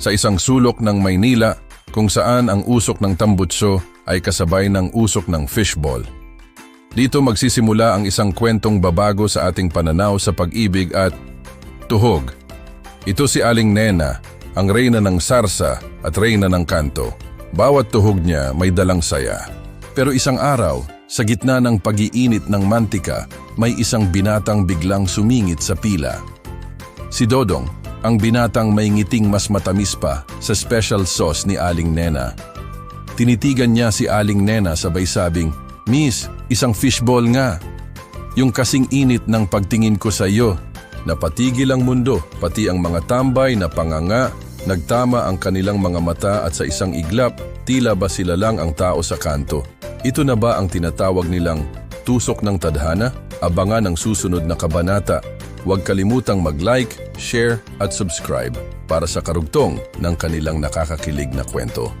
sa isang sulok ng Maynila kung saan ang usok ng tambutso ay kasabay ng usok ng fishball. Dito magsisimula ang isang kwentong babago sa ating pananaw sa pag-ibig at tuhog. Ito si Aling Nena, ang reyna ng sarsa at reyna ng kanto. Bawat tuhog niya may dalang saya. Pero isang araw, sa gitna ng pag-iinit ng mantika, may isang binatang biglang sumingit sa pila. Si Dodong, ang binatang may ngiting mas matamis pa sa special sauce ni Aling Nena. Tinitigan niya si Aling Nena sabay sabing, Miss, isang fishball nga. Yung kasing init ng pagtingin ko sa iyo, napatigil ang mundo, pati ang mga tambay na panganga, nagtama ang kanilang mga mata at sa isang iglap, tila ba sila lang ang tao sa kanto. Ito na ba ang tinatawag nilang tusok ng tadhana? Abangan ang susunod na kabanata. Huwag kalimutang mag-like, share at subscribe para sa karugtong ng kanilang nakakakilig na kwento.